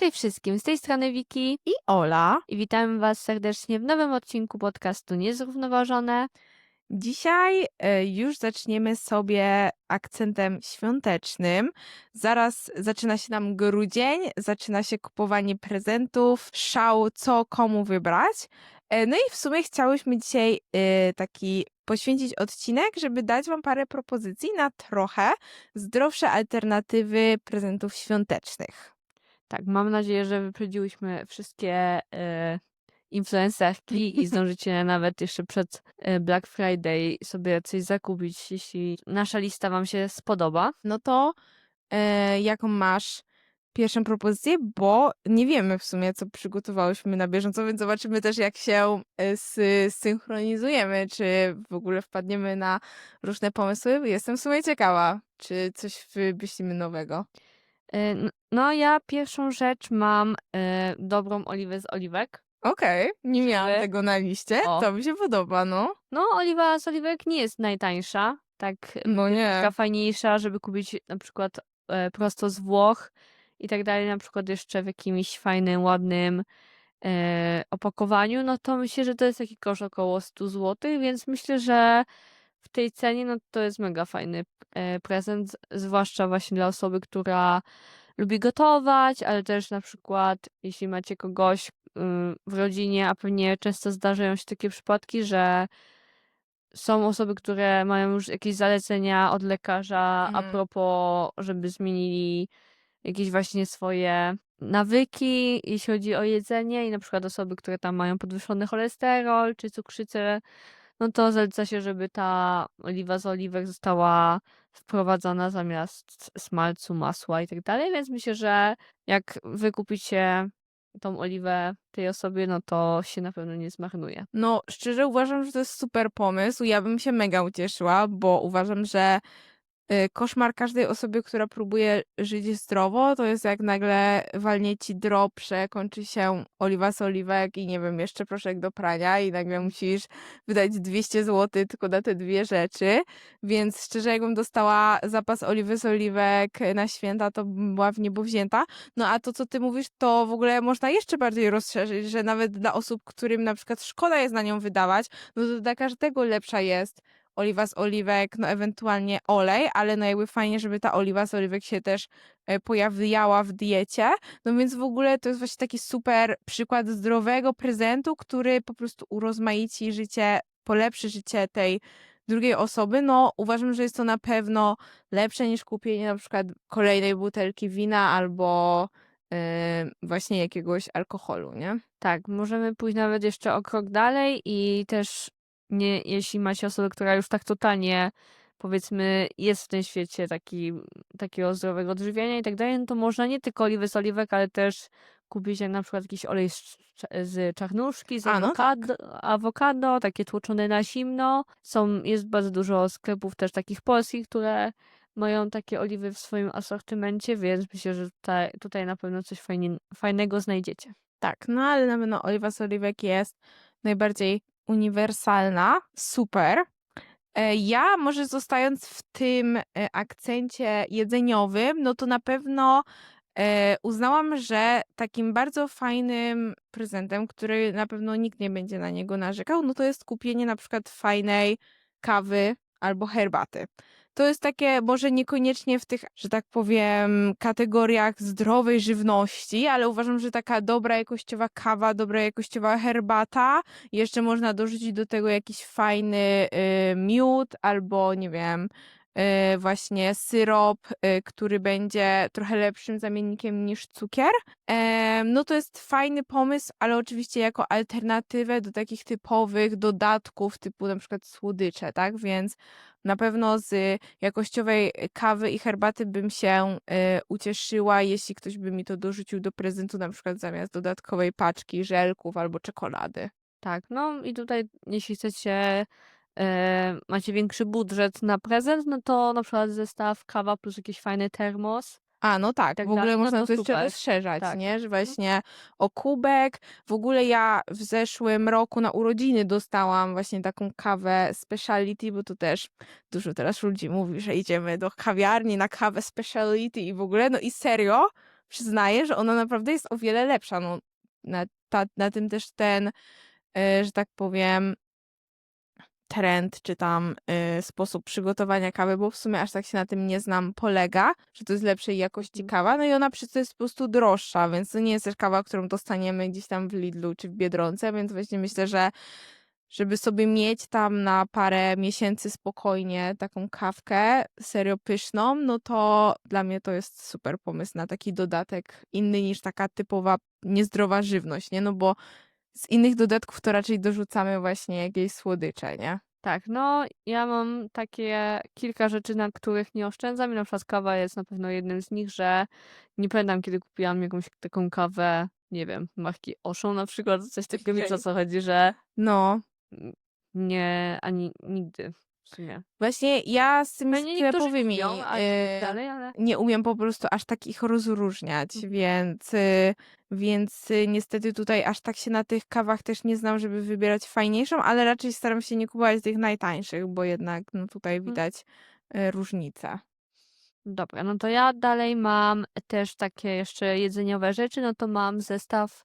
Cześć wszystkim, z tej strony Wiki I Ola. i witamy Was serdecznie w nowym odcinku podcastu Niezrównoważone. Dzisiaj e, już zaczniemy sobie akcentem świątecznym. Zaraz zaczyna się nam grudzień, zaczyna się kupowanie prezentów, szał, co komu wybrać. E, No i w sumie chciałyśmy dzisiaj e, taki poświęcić odcinek, żeby dać Wam parę propozycji na trochę zdrowsze alternatywy prezentów świątecznych. Tak, mam nadzieję, że wyprzedziłyśmy wszystkie e, influencerki i zdążycie nawet jeszcze przed e, Black Friday sobie coś zakupić, jeśli nasza lista Wam się spodoba. No to e, jaką masz pierwszą propozycję? Bo nie wiemy w sumie, co przygotowałyśmy na bieżąco, więc zobaczymy też, jak się e, sy- synchronizujemy, czy w ogóle wpadniemy na różne pomysły. Jestem w sumie ciekawa, czy coś wymyślimy nowego. N- no, ja pierwszą rzecz mam e, dobrą oliwę z oliwek. Okej, nie miałam Czy- tego na liście. O. To mi się podoba, no. No, oliwa z oliwek nie jest najtańsza, tak No nie. taka fajniejsza, żeby kupić na przykład e, prosto z Włoch i tak dalej, na przykład jeszcze w jakimś fajnym, ładnym e, opakowaniu, no to myślę, że to jest taki koszt około 100 zł, więc myślę, że w tej cenie no to jest mega fajny e, prezent, zwłaszcza właśnie dla osoby, która lubi gotować, ale też na przykład jeśli macie kogoś y, w rodzinie, a pewnie często zdarzają się takie przypadki, że są osoby, które mają już jakieś zalecenia od lekarza a Mhm. propos, żeby zmienili jakieś właśnie swoje nawyki, jeśli chodzi o jedzenie i na przykład osoby, które tam mają podwyższony cholesterol czy cukrzycę, no to zaleca się, żeby ta oliwa z oliwek została wprowadzona zamiast smalcu, masła i tak dalej, więc myślę, że jak wy kupicie tą oliwę tej osobie, no to się na pewno nie zmarnuje. No, szczerze uważam, że to jest super pomysł. Ja bym się mega ucieszyła, bo uważam, że koszmar każdej osoby, która próbuje żyć zdrowo, to jest jak nagle walnie ci drop, kończy się oliwa z oliwek i nie wiem, jeszcze proszek do prania i nagle musisz wydać 200 zł tylko na te dwie rzeczy. Więc szczerze, jakbym dostała zapas oliwy z oliwek na święta, to była w niebo wzięta. No a to, co ty mówisz, to w ogóle można jeszcze bardziej rozszerzyć, że nawet dla osób, którym na przykład szkoda jest na nią wydawać, no to dla każdego lepsza jest oliwa z oliwek, no ewentualnie olej, ale no jakby fajnie, żeby ta oliwa z oliwek się też e, pojawiała w diecie. No więc w ogóle to jest właśnie taki super przykład zdrowego prezentu, który po prostu urozmaici życie, polepszy życie tej drugiej osoby. No uważam, że jest to na pewno lepsze niż kupienie na przykład kolejnej butelki wina albo e, właśnie jakiegoś alkoholu, nie? Tak, możemy pójść nawet jeszcze o krok dalej i też nie, jeśli macie osobę, która już tak totalnie powiedzmy jest w tym świecie taki, takiego zdrowego odżywiania i tak dalej, no to można nie tylko oliwy z oliwek, ale też kupić jak na przykład jakiś olej z, z czarnuszki, z A, no tak. awokado, awokado, takie tłoczone na zimno. Są, jest bardzo dużo sklepów też takich polskich, które mają takie oliwy w swoim asortymencie, więc myślę, że tutaj, tutaj na pewno coś fajnie, fajnego znajdziecie. Tak, no ale na pewno oliwa z oliwek jest najbardziej uniwersalna, super. E, Ja może zostając w tym e, akcencie jedzeniowym, no to na pewno e, uznałam, że takim bardzo fajnym prezentem, który na pewno nikt nie będzie na niego narzekał, no to jest kupienie na przykład fajnej kawy albo herbaty. To jest takie może niekoniecznie w tych, że tak powiem, kategoriach zdrowej żywności, ale uważam, że taka dobra jakościowa kawa, dobra jakościowa herbata, jeszcze można dorzucić do tego jakiś fajny y, miód albo nie wiem, y, właśnie syrop, y, który będzie trochę lepszym zamiennikiem niż cukier. Em, no to jest fajny pomysł, ale oczywiście jako alternatywę do takich typowych dodatków typu na przykład słodycze, tak? Więc na pewno z jakościowej kawy i herbaty bym się ucieszyła, jeśli ktoś by mi to dorzucił do prezentu, na przykład zamiast dodatkowej paczki żelków albo czekolady. Tak, no i tutaj jeśli chcecie, e, macie większy budżet na prezent, no to na przykład zestaw kawa plus jakiś fajny termos. A, no tak, tak w ogóle dalej, no można to to jeszcze super. rozszerzać, Tak. nie? Że właśnie o kubek. W ogóle ja w zeszłym roku na urodziny dostałam właśnie taką kawę speciality, bo to też dużo teraz ludzi mówi, że idziemy do kawiarni na kawę speciality i w ogóle. No i serio, przyznaję, że ona naprawdę jest o wiele lepsza. No, na, ta, na tym też ten, e, że tak powiem, trend, czy tam y, sposób przygotowania kawy, bo w sumie aż tak się na tym nie znam, polega, że to jest lepszej jakości Mhm. kawa, no i ona przez to jest po prostu droższa, więc to nie jest też kawa, którą dostaniemy gdzieś tam w Lidlu czy w Biedronce, więc właśnie myślę, że żeby sobie mieć tam na parę miesięcy spokojnie taką kawkę serio pyszną, no to dla mnie to jest super pomysł na taki dodatek inny niż taka typowa niezdrowa żywność, nie? No bo z innych dodatków to raczej dorzucamy właśnie jakieś słodycze, nie? Tak, no ja mam takie kilka rzeczy, na których nie oszczędzam i na przykład kawa jest na pewno jednym z nich, że nie pamiętam kiedy kupiłam jakąś taką kawę, nie wiem, marki Auchan na przykład, coś takiego, wiesz o co chodzi, że No, nie, ani nigdy sumie. właśnie ja z tymi Pewnie niektórzy sklepowymi lubią, a tak y, dalej, ale nie umiem po prostu aż tak ich rozróżniać, Mhm. więc, y, więc y, niestety tutaj aż tak się na tych kawach też nie znam, żeby wybierać fajniejszą, ale raczej staram się nie kupować tych najtańszych, bo jednak no tutaj Mhm. widać y, różnicę. Dobra, no to ja dalej mam też takie jeszcze jedzeniowe rzeczy, no to mam zestaw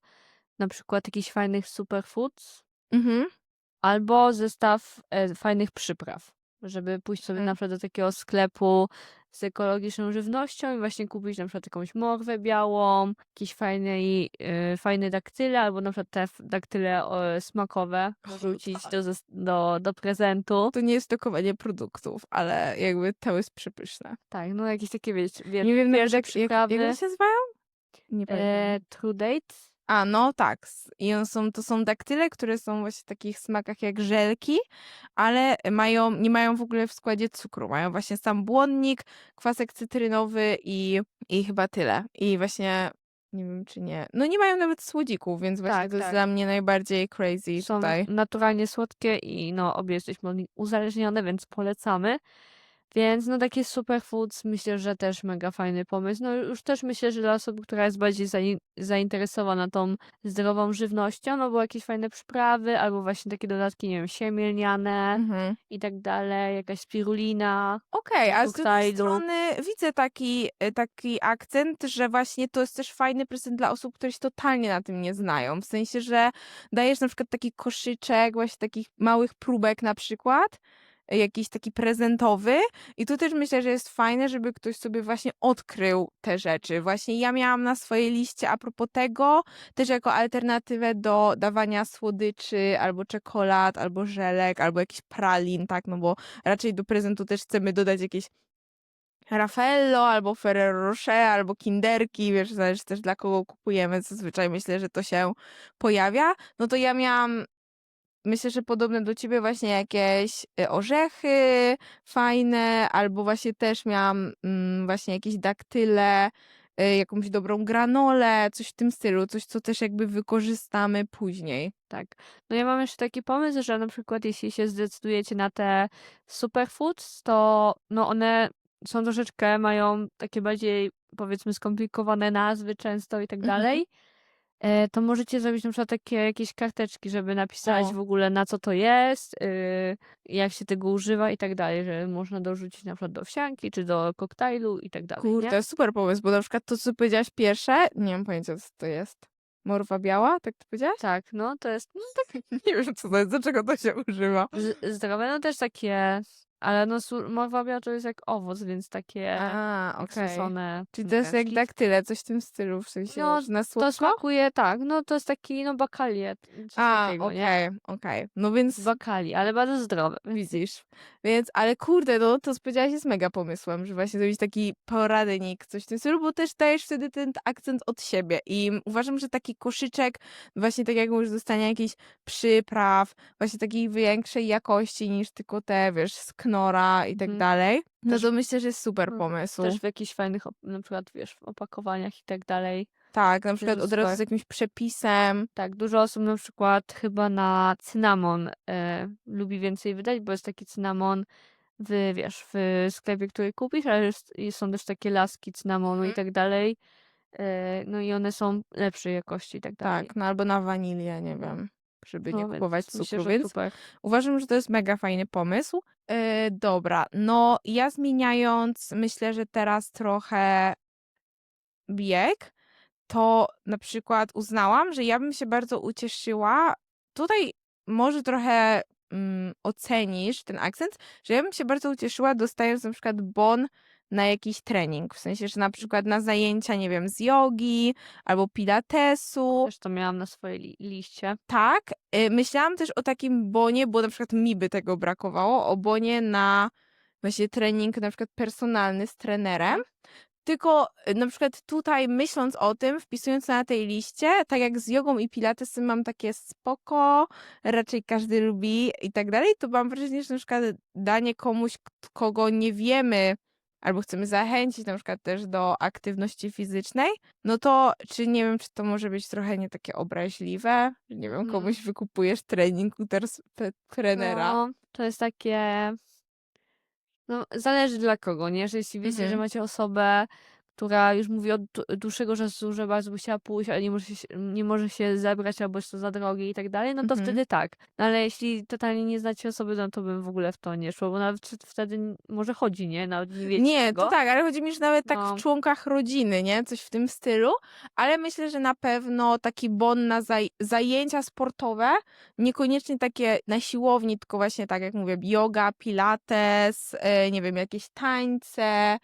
na przykład jakichś fajnych superfoods Mhm. Albo zestaw e, fajnych przypraw, żeby pójść sobie Mhm. na przykład do takiego sklepu z ekologiczną żywnością i właśnie kupić na przykład jakąś morwę białą, jakiś fajny, e, fajny daktyle albo na przykład te f- daktyle e, smakowe wrzucić tak. do, zes- do, do prezentu. To nie jest dokowanie produktów, ale jakby to jest przepyszne. Tak, no jakieś takie wiesz, wiesz Nie wiem nawet jak, jak, jak one się nazywają? Nie pamiętam. E, True Dates. A, no tak. s- I on są, to są daktyle, które są właśnie w takich smakach jak żelki, ale mają, nie mają w ogóle w składzie cukru. Mają właśnie sam błonnik, kwasek cytrynowy i, i chyba tyle. I właśnie nie wiem czy nie. No nie mają nawet słodzików, więc właśnie Tak, to jest tak. dla mnie najbardziej crazy Są tutaj. naturalnie słodkie i no obie jesteśmy od nich uzależnione, więc polecamy. Więc no takie superfoods myślę, że też mega fajny pomysł. No już też myślę, że dla osoby, która jest bardziej zain- zainteresowana tą zdrową żywnością, no bo jakieś fajne przyprawy albo właśnie takie dodatki, nie wiem, siemię lniane Mhm. i tak dalej, jakaś spirulina Okej, a z drugiej koktajlu. strony widzę taki, y, taki akcent, że właśnie to jest też fajny prezent dla osób, które się totalnie na tym nie znają. W sensie, że dajesz na przykład taki koszyczek, właśnie takich małych próbek na przykład, jakiś taki prezentowy i tu też myślę, że jest fajne, żeby ktoś sobie właśnie odkrył te rzeczy. Właśnie ja miałam na swojej liście a propos tego, też jako alternatywę do dawania słodyczy, albo czekolad, albo żelek, albo jakichś pralin, tak, no bo raczej do prezentu też chcemy dodać jakieś Raffaello, albo Ferrero Rocher, albo Kinderki, wiesz, zależy też dla kogo kupujemy, zazwyczaj myślę, że to się pojawia. No to ja miałam, myślę, że podobne do ciebie właśnie jakieś y, orzechy fajne, albo właśnie też miałam mm, właśnie jakieś daktyle, y, jakąś dobrą granolę, coś w tym stylu, coś, co też jakby wykorzystamy później. Tak. No ja mam jeszcze taki pomysł, że na przykład jeśli się zdecydujecie na te superfoods, to no one są troszeczkę, mają takie bardziej powiedzmy skomplikowane nazwy często i tak Mhm. dalej. E, to możecie zrobić na przykład takie jakieś karteczki, żeby napisać O. w ogóle na co to jest, y, jak się tego używa i tak dalej, że można dorzucić na przykład do wsianki, czy do koktajlu i tak dalej, nie? Kurde, super pomysł, bo na przykład to, co powiedziałaś pierwsze, nie mam pojęcia, co to jest. Morwa biała, tak to powiedziałaś? Tak, no to jest no, tak Nie wiem, co to jest, do czego to się używa. z- zdrowe, no też takie, ale no su- morwa biała to jest jak owoc, więc takie A, okej. susone Czyli to jest jak daktyle, coś w tym stylu, w sensie No, że na to słodko? smakuje tak, no to jest taki, no bakaliet, coś A, takiego, nie? okej, okej. No więc bakali, ale bardzo zdrowe. widzisz. Więc, ale kurde, no to co powiedziałaś jest mega pomysłem, że właśnie zrobić taki poradnik, coś w tym stylu, bo też dajesz wtedy ten akcent od siebie i uważam, że taki koszyczek, właśnie tak jak mówisz, dostania jakichś przypraw, właśnie takiej większej jakości niż tylko te, wiesz, z knora i tak Mhm. dalej, no Też- to myślę, że jest super no, pomysł. Też w jakichś fajnych, op- na przykład wiesz, w opakowaniach i tak dalej. Tak, na przykład od razu z super. jakimś przepisem. Tak, dużo osób na przykład chyba na cynamon e, lubi więcej wydać, bo jest taki cynamon w, wiesz, w sklepie, który kupisz, ale jest, i są też takie laski cynamonu i Mhm. tak dalej. E, no i one są lepszej jakości i tak dalej. Tak, no albo na wanilię, nie wiem, żeby nie No, więc kupować myślę, cukru, że więc super. uważam, że to jest mega fajny pomysł. E, dobra, no ja zmieniając, myślę, że teraz trochę bieg, to na przykład uznałam, że ja bym się bardzo ucieszyła tutaj może trochę, mm, ocenisz ten akcent, że ja bym się bardzo ucieszyła dostając na przykład bon na jakiś trening. W sensie, że na przykład na zajęcia, nie wiem, z jogi albo pilatesu. Też to miałam na swojej li liście. Tak, y, myślałam też o takim bonie, bo na przykład mi by tego brakowało, o bonie na właśnie trening na przykład personalny z trenerem. Tylko y, na przykład tutaj myśląc o tym, wpisując na tej liście, tak jak z jogą i pilatesem mam takie spoko, raczej każdy lubi i tak dalej, to mam wrażenie, że na przykład danie komuś, k kogo nie wiemy albo chcemy zachęcić na przykład też do aktywności fizycznej, no to czy nie wiem, czy to może być trochę nie takie obraźliwe? Że nie wiem, Mhm. komuś wykupujesz trening u trenera. No, to jest takie no, zależy dla kogo, nie? Że jeśli wiecie, że Mhm. macie osobę, która już mówi od dłu dłuższego czasu, że bardzo by chciała pójść, ale nie może się nie może się zebrać albo jest to za drogie i tak dalej, no to Mhm. wtedy tak. No, ale jeśli totalnie nie znacie osoby, no to bym w ogóle w to nie szło, bo nawet wtedy może chodzi, nie? Nawet nie wiecie Nie, to tak, ale chodzi mi, że nawet tak No. w członkach rodziny, nie? Coś w tym stylu, ale myślę, że na pewno taki bon na zaj zajęcia sportowe, niekoniecznie takie na siłowni, tylko właśnie tak jak mówię, joga, pilates, y, nie wiem, jakieś tańce,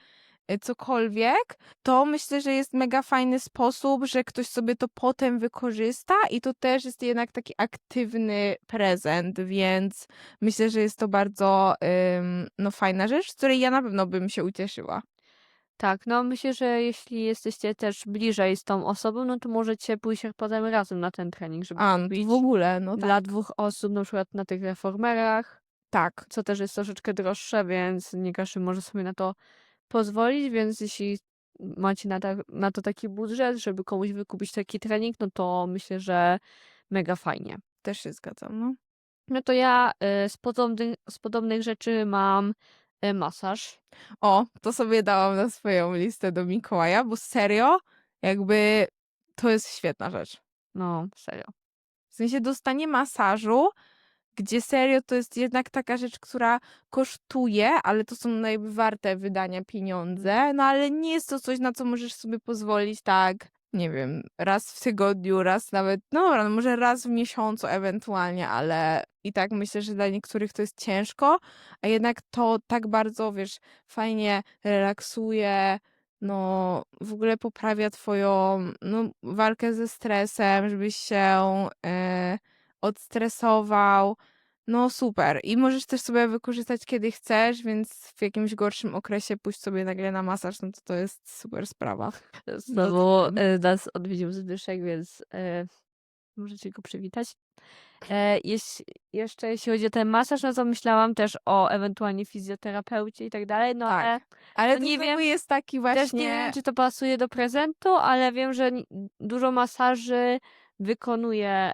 cokolwiek, to myślę, że jest mega fajny sposób, że ktoś sobie to potem wykorzysta i to też jest jednak taki aktywny prezent, więc myślę, że jest to bardzo, ym, no fajna rzecz, z której ja na pewno bym się ucieszyła. Tak, no myślę, że jeśli jesteście też bliżej z tą osobą, no to możecie pójść potem razem na ten trening, żeby A, no w ogóle, no dla tak. 2 osób, na przykład na tych reformerach. Tak. Co też jest troszeczkę droższe, więc nie każdy może sobie na to pozwolić, więc jeśli macie na ta na to taki budżet, żeby komuś wykupić taki trening, no to myślę, że mega fajnie. Też się zgadzam, no. No to ja, y, z podobnych z podobnych rzeczy mam, y, masaż. O, to sobie dałam na swoją listę do Mikołaja, bo serio, jakby to jest świetna rzecz. No, serio. W sensie dostanie masażu, gdzie serio to jest jednak taka rzecz, która kosztuje, ale to są jakby warte wydania pieniądze, no ale nie jest to coś, na co możesz sobie pozwolić tak, nie wiem, raz w tygodniu, raz nawet, no dobra, no może raz w miesiącu ewentualnie, ale i tak myślę, że dla niektórych to jest ciężko, a jednak to tak bardzo, wiesz, fajnie relaksuje, no w ogóle poprawia twoją, no walkę ze stresem, żebyś się, y, odstresował. No super. I możesz też sobie wykorzystać kiedy chcesz, więc w jakimś gorszym okresie pójść sobie nagle na masaż, no to to jest super sprawa. Znowu, tym. y, nas odwiedził Zbyszek, więc, y, możecie go przywitać. E, jeś jeszcze jeśli chodzi o ten masaż, no to myślałam też o ewentualnie fizjoterapeucie i tak dalej, no ale Tak, ale no to nie znowu wiem jest taki też nie wiem, właśnie czy to pasuje do prezentu, ale wiem, że dużo masaży wykonuje,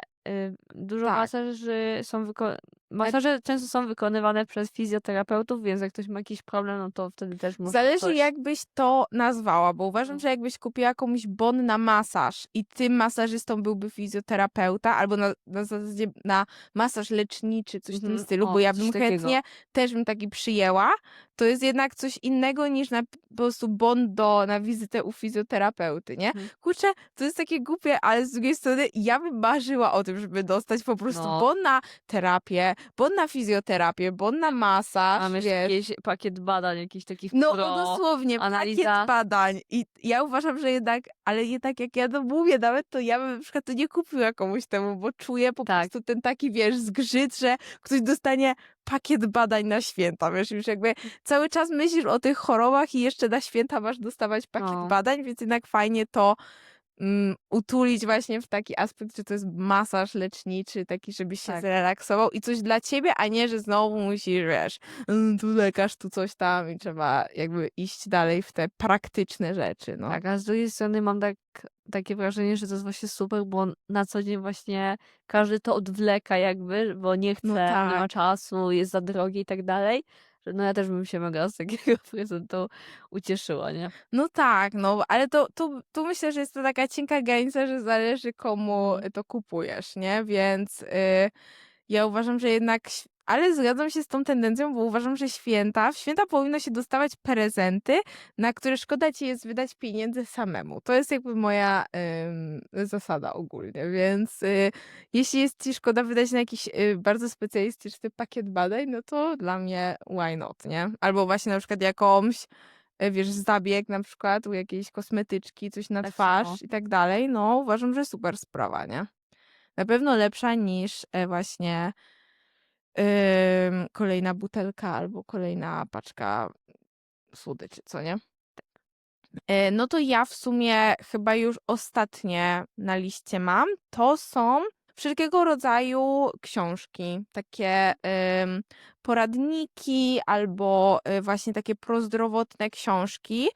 dużo Tak. masaży są wyko masaże często są wykonywane przez fizjoterapeutów, więc jak ktoś ma jakiś problem, no to wtedy też może Zależy coś jak byś to nazwała, bo uważam, No. że jakbyś kupiła komuś bon na masaż i tym masażystą byłby fizjoterapeuta albo na na zasadzie na masaż leczniczy, coś w tym Mhm. stylu, bo O, ja coś bym takiego. chętnie też bym taki przyjęła, to jest jednak coś innego niż na po prostu bon do na wizytę u fizjoterapeuty, nie? Mhm. Kurczę, to jest takie głupie, ale z drugiej strony ja bym marzyła o tym, żeby dostać po prostu No. bon na terapię, bon na fizjoterapię, bon na masaż, Mam jeszcze wiesz. jakiś pakiet badań jakichś takich No, pro, dosłownie, analiza. pakiet badań i ja uważam, że jednak ale jednak jak ja to mówię nawet, to ja bym na przykład to nie kupiła komuś temu, bo czuję po Tak. prostu ten taki, wiesz, zgrzyt, że ktoś dostanie pakiet badań na święta, wiesz, już jakby cały czas myślisz o tych chorobach i jeszcze na święta masz dostawać pakiet No. badań, więc jednak fajnie to, mm, utulić właśnie w taki aspekt, że to jest masaż leczniczy, taki, żebyś się Tak. zrelaksował i coś dla ciebie, a nie, że znowu musisz, wiesz, mm, tu lekarz, tu coś tam i trzeba jakby iść dalej w te praktyczne rzeczy, no. Tak, a z drugiej strony mam tak takie wrażenie, że to jest właśnie super, bo na co dzień właśnie każdy to odwleka jakby, bo nie chce, No nie ma tak. czasu, jest za drogie i tak dalej, no ja też bym się mega z takiego prezentu ucieszyła, nie? No tak, no, ale to tu tu myślę, że jest to taka cienka granica, że zależy komu Mhm. to kupujesz, nie? Więc, y, ja uważam, że jednak ś ale zgadzam się z tą tendencją, bo uważam, że święta w święta powinno się dostawać prezenty, na które szkoda ci jest wydać pieniędzy samemu. To jest jakby moja, ym, zasada ogólnie, więc, y, jeśli jest ci szkoda wydać na jakiś, y, bardzo specjalistyczny pakiet badań, no to dla mnie why not, nie? Albo właśnie na przykład jakąś, y, wiesz, zabieg na przykład u jakiejś kosmetyczki, coś na twarz i tak dalej, no uważam, że super sprawa, nie? Na pewno lepsza niż, e, właśnie kolejna butelka albo kolejna paczka słodyczy, co nie? E, no to ja w sumie chyba już ostatnie na liście mam. To są wszelkiego rodzaju książki, takie poradniki albo y, właśnie takie prozdrowotne książki.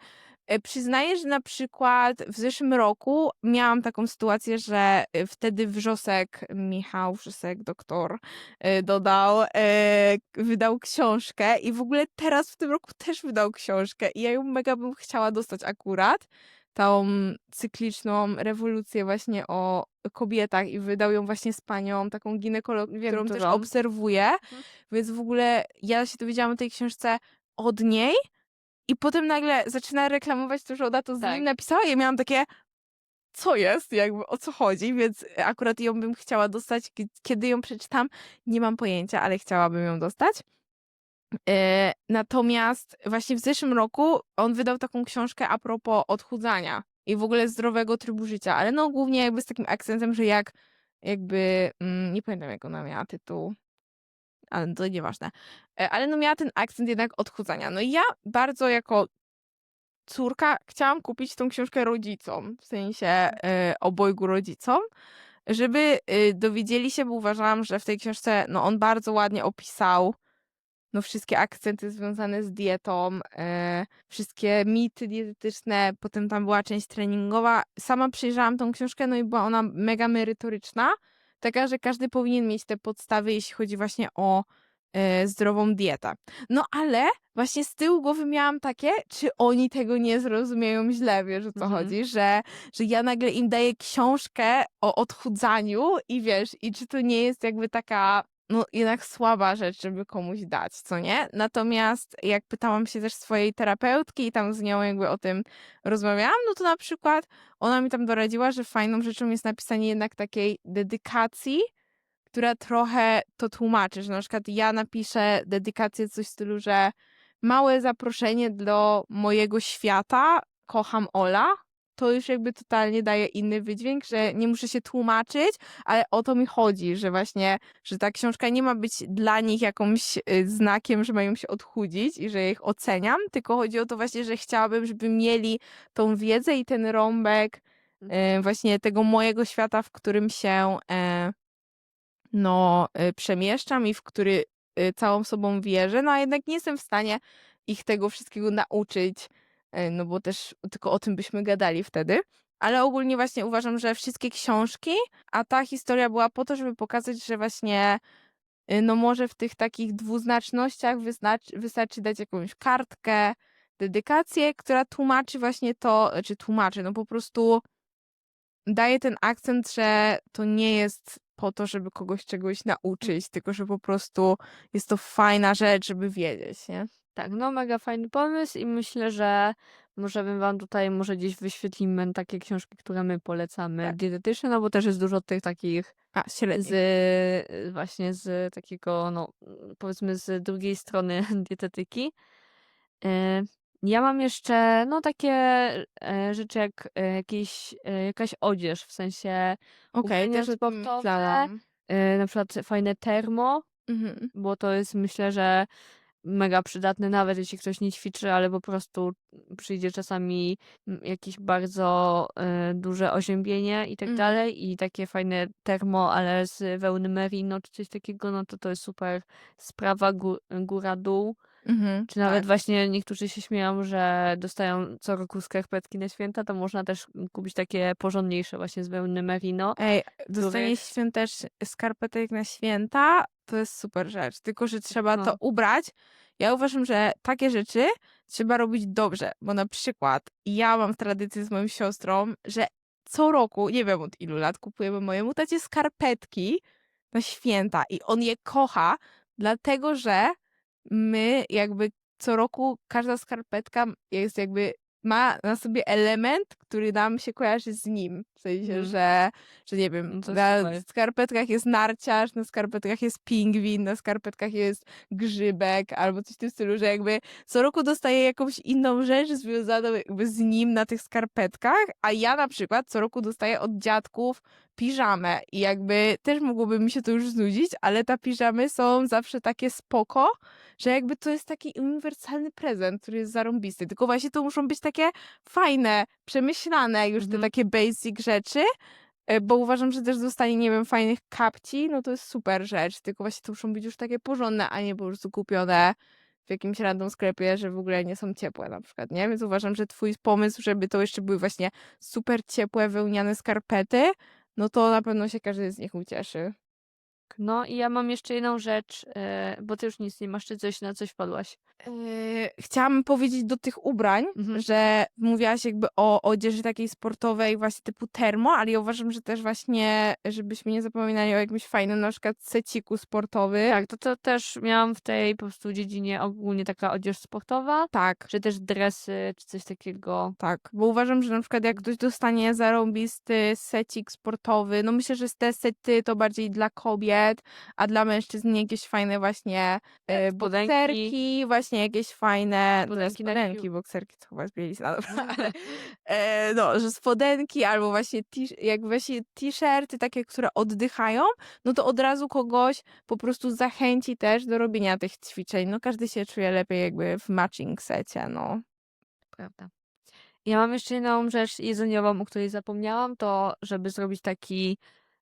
E, Przyznaję, że na przykład w zeszłym roku miałam taką sytuację, że y, wtedy Wrzosek, Michał Wrzosek, doktor, y, dodał, e, wydał książkę i w ogóle teraz w tym roku też wydał książkę i ja ją mega bym chciała dostać akurat, tą cykliczną rewolucję właśnie o kobietach i wydał ją właśnie z panią, taką ginekolog, Wiem, którą też obserwuję, Mhm. więc w ogóle ja się dowiedziałam o tej książce od niej i potem nagle zaczyna reklamować to, że ona to z Tak. nim napisała i ja miałam takie co jest, jakby o co chodzi, więc akurat ją bym chciała dostać. Kie- Kiedy ją przeczytam, nie mam pojęcia, ale chciałabym ją dostać. E, natomiast właśnie w zeszłym roku on wydał taką książkę a propos odchudzania i w ogóle zdrowego trybu życia, ale no głównie jakby z takim akcentem, że jak jakby, mm, nie pamiętam jak ona miała tytuł, ale to nieważne. E, Ale no miała ten akcent jednak odchudzania. No i ja bardzo jako córka chciałam kupić tą książkę rodzicom, w sensie e, obojgu rodzicom, żeby y, dowiedzieli się, bo uważałam, że w tej książce no, on bardzo ładnie opisał no, wszystkie akcenty związane z dietą, e, wszystkie mity dietetyczne, potem tam była część treningowa. Sama przejrzałam tą książkę, no i była ona mega merytoryczna, taka, że każdy powinien mieć te podstawy, jeśli chodzi właśnie o e, zdrową dietę. No ale właśnie z tyłu głowy miałam takie, czy oni tego nie zrozumieją źle, wiesz o co Mhm. chodzi, że, że ja nagle im daję książkę o odchudzaniu i wiesz, i czy to nie jest jakby taka no jednak słaba rzecz, żeby komuś dać, co nie? Natomiast jak pytałam się też swojej terapeutki i tam z nią jakby o tym rozmawiałam, no to na przykład ona mi tam doradziła, że fajną rzeczą jest napisanie jednak takiej dedykacji, która trochę to tłumaczy, że na przykład ja napiszę dedykację coś w stylu, że małe zaproszenie do mojego świata, kocham Ola, to już jakby totalnie daje inny wydźwięk, że nie muszę się tłumaczyć, ale o to mi chodzi, że właśnie, że ta książka nie ma być dla nich jakimś y, znakiem, że mają się odchudzić i że ja ich oceniam, tylko chodzi o to właśnie, że chciałabym, żeby mieli tą wiedzę i ten rąbek Mhm. y, właśnie tego mojego świata, w którym się e, no, y, przemieszczam i w który całą sobą wierzę, no a jednak nie jestem w stanie ich tego wszystkiego nauczyć, no bo też tylko o tym byśmy gadali wtedy. Ale ogólnie właśnie uważam, że wszystkie książki, a ta historia była po to, żeby pokazać, że właśnie y, no może w tych takich dwuznacznościach wystarczy, wystarczy dać jakąś kartkę, dedykację, która tłumaczy właśnie to, czy tłumaczy, no po prostu daje ten akcent, że to nie jest po to, żeby kogoś czegoś nauczyć, tylko że po prostu jest to fajna rzecz, żeby wiedzieć, nie? Tak, no mega fajny pomysł i myślę, że możemy wam tutaj, może gdzieś wyświetlimy takie książki, które my polecamy Tak. dietetyczne, no bo też jest dużo tych takich A, z y, właśnie z takiego, no powiedzmy z drugiej strony dietetyki. Y, Ja mam jeszcze, no takie e, rzeczy jak e, jakieś, e, jakaś odzież, w sensie Okej, ubrania też o tym sportowe, myślałam. e, na przykład fajne termo, Mhm. bo to jest myślę, że mega przydatne, nawet jeśli ktoś nie ćwiczy, ale po prostu przyjdzie czasami mm, jakieś bardzo e, duże oziębienie i tak Mhm. dalej i takie fajne termo, ale z wełny merino czy coś takiego, no to to jest super sprawa gó- góra-dół. Mhm. Czy nawet Tak. właśnie niektórzy się śmieją, że dostają co roku skarpetki na święta, to można też kupić takie porządniejsze właśnie z wełny merino. Ej, dostanie których- też skarpetek na święta, to jest super rzecz. Tylko, że trzeba to No. ubrać. Ja uważam, że takie rzeczy trzeba robić dobrze, bo na przykład ja mam tradycję z moją siostrą, że co roku, nie wiem od ilu lat, kupujemy mojemu tacie skarpetki na święta i on je kocha, Dlatego, że my jakby co roku każda skarpetka jest jakby ma na sobie element, który nam się kojarzy z nim. W sensie, Mhm. że że nie wiem, No na super. skarpetkach jest narciarz, na skarpetkach jest pingwin, na skarpetkach jest grzybek albo coś w tym stylu, że jakby co roku dostaję jakąś inną rzecz związaną jakby z nim na tych skarpetkach, a ja na przykład co roku dostaję od dziadków piżamę i jakby też mogłoby mi się to już znudzić, ale te piżamy są zawsze takie spoko, że jakby to jest taki uniwersalny prezent, który jest zarąbisty. Tylko właśnie to muszą być takie fajne, przemyślane już te Mhm. takie basic rzeczy, e, bo uważam, że też dostanie, nie wiem, fajnych kapci, no to jest super rzecz, tylko właśnie to muszą być już takie porządne, a nie po prostu kupione w jakimś random sklepie, że w ogóle nie są ciepłe na przykład, nie? Więc uważam, że twój pomysł, żeby to jeszcze były właśnie super ciepłe, wełniane skarpety, no to na pewno się każdy z nich ucieszy. No i ja mam jeszcze jedną rzecz, e, bo ty już nic nie masz, czy coś na coś wpadłaś? Yy, chciałam powiedzieć do tych ubrań, Mhm. że mówiłaś jakby o odzieży takiej sportowej właśnie typu termo, ale ja uważam, że też właśnie, żebyśmy nie zapominali o jakimś fajnym na przykład seciku sportowy. Tak, to, to też miałam w tej po prostu dziedzinie ogólnie taka odzież sportowa, Tak, czy też dresy, czy coś takiego. tak, bo uważam, że na przykład jak ktoś dostanie zarąbisty secik sportowy, no myślę, że te sety to bardziej dla kobiet, a dla mężczyzn jakieś fajne właśnie e, spodenki. bokserki, właśnie jakieś fajne no, Spodenki na spodenki, bokserki to chyba z bielizna, dobra, ale e, no, że spodenki albo właśnie t- jak właśnie t-shirty takie, które oddychają, no to od razu kogoś po prostu zachęci też do robienia tych ćwiczeń. No każdy się czuje lepiej jakby w matching secie, no. Prawda. Ja mam jeszcze jedną rzecz jedzeniową, o której zapomniałam, to żeby zrobić taki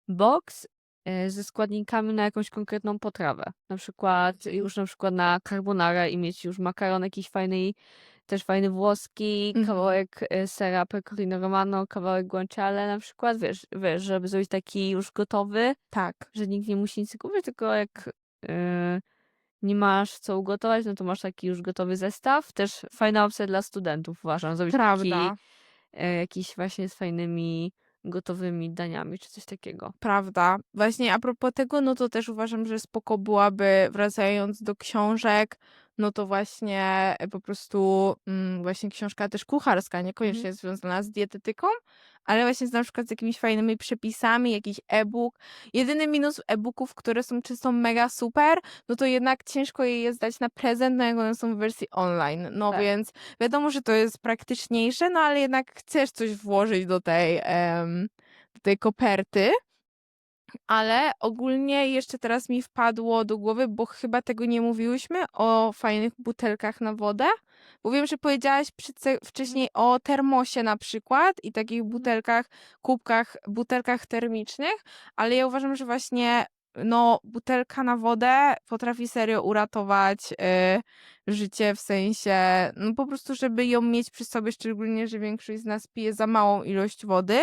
box e, ze składnikami na jakąś konkretną potrawę. Na przykład już na przykład na carbonara i mieć już makaron jakiś fajny, też fajny włoski, Mhm. kawałek e, sera pecorino romano, kawałek guanciale na przykład, wiesz, wiesz, żeby zrobić taki już gotowy, Tak. że nikt nie musi nic kupić, tylko jak e, nie masz co ugotować, no to masz taki już gotowy zestaw. Też fajna opcja dla studentów, uważam, zrobić taki Prawda. e, jakiś właśnie z fajnymi gotowymi daniami, czy coś takiego. Prawda. Właśnie a propos tego, no to też uważam, że spoko byłaby, wracając do książek, no to właśnie e, po prostu mm, właśnie książka też kucharska, niekoniecznie Mhm. związana z dietetyką, ale właśnie z, na przykład z jakimiś fajnymi przepisami, jakiś e-book. Jedyny minus e-booków, które są czysto mega super, no to jednak ciężko je jest dać na prezent, no jak one są w wersji online. No Tak. więc wiadomo, że to jest praktyczniejsze, no ale jednak chcesz coś włożyć do tej, em, do tej koperty. Ale ogólnie jeszcze teraz mi wpadło do głowy, bo chyba tego nie mówiłyśmy, o fajnych butelkach na wodę. Bo wiem, że powiedziałaś wcześniej o termosie na przykład i takich butelkach, kubkach, butelkach termicznych, ale ja uważam, że właśnie no, butelka na wodę potrafi serio uratować y, życie, w sensie, no po prostu, żeby ją mieć przy sobie, szczególnie, że większość z nas pije za małą ilość wody.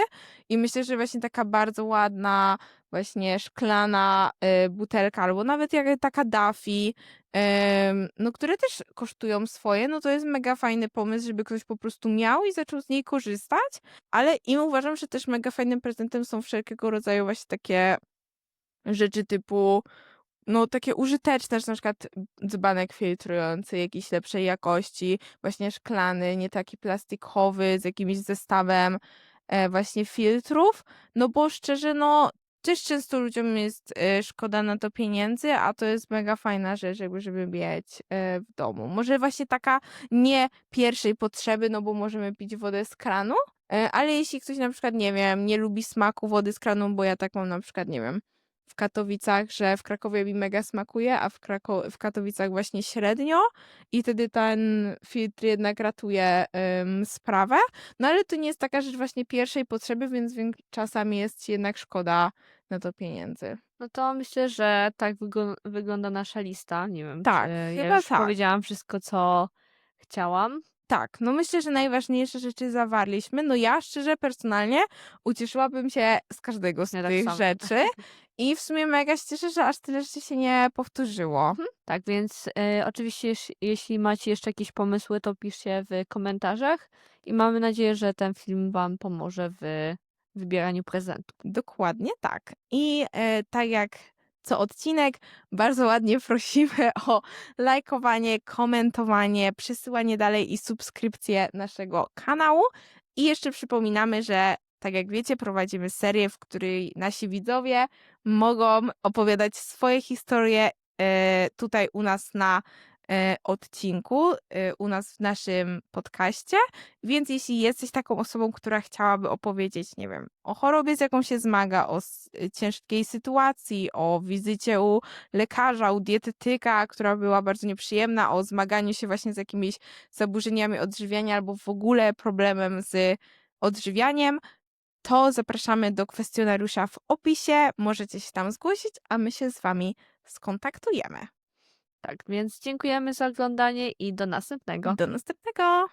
I myślę, że właśnie taka bardzo ładna, właśnie szklana y, butelka, albo nawet jak taka Daffy, ym, no które też kosztują swoje, no to jest mega fajny pomysł, żeby ktoś po prostu miał i zaczął z niej korzystać, ale i uważam, że też mega fajnym prezentem są wszelkiego rodzaju właśnie takie rzeczy typu no takie użyteczne, że na przykład dzbanek filtrujący jakiejś lepszej jakości, właśnie szklany, nie taki plastikowy, z jakimś zestawem e, właśnie filtrów, no bo szczerze, no też często ludziom jest e, szkoda na to pieniędzy, a to jest mega fajna rzecz, jakby żeby mieć e, w domu. Może właśnie taka nie pierwszej potrzeby, no bo możemy pić wodę z kranu, e, ale jeśli ktoś na przykład, nie wiem, nie lubi smaku wody z kranu, bo ja tak mam na przykład, nie wiem, w Katowicach, że w Krakowie mi mega smakuje, a w, Krako- w Katowicach właśnie średnio i wtedy ten filtr jednak ratuje ym, sprawę. No ale to nie jest taka rzecz właśnie pierwszej potrzeby, więc czasami jest jednak szkoda na to pieniędzy. No to myślę, że tak wygląda nasza lista. Nie wiem, Tak, czy ja już tak. powiedziałam wszystko, co chciałam. Tak, no myślę, że najważniejsze rzeczy zawarliśmy. No ja szczerze, personalnie ucieszyłabym się z każdego z Ja tak tych samo. rzeczy i w sumie mega się cieszę, że aż tyle rzeczy się nie powtórzyło. Mhm. Tak, więc e, oczywiście, jeś- jeśli macie jeszcze jakieś pomysły, to piszcie w komentarzach i mamy nadzieję, że ten film Wam pomoże w wybieraniu prezentów. Dokładnie tak. I e, tak jak co odcinek. Bardzo ładnie prosimy o lajkowanie, komentowanie, przesyłanie dalej i subskrypcję naszego kanału. I jeszcze przypominamy, że tak jak wiecie, prowadzimy serię, w której nasi widzowie mogą opowiadać swoje historie e, tutaj u nas na odcinku, e, u nas w naszym podcaście. Więc jeśli jesteś taką osobą, która chciałaby opowiedzieć, nie wiem, o chorobie, z jaką się zmaga, o s- ciężkiej sytuacji, o wizycie u lekarza, u dietetyka, która była bardzo nieprzyjemna, o zmaganiu się właśnie z jakimiś zaburzeniami odżywiania albo w ogóle problemem z odżywianiem, to zapraszamy do kwestionariusza w opisie. Możecie się tam zgłosić, a my się z Wami skontaktujemy. Tak, więc dziękujemy za oglądanie i do następnego. Do następnego!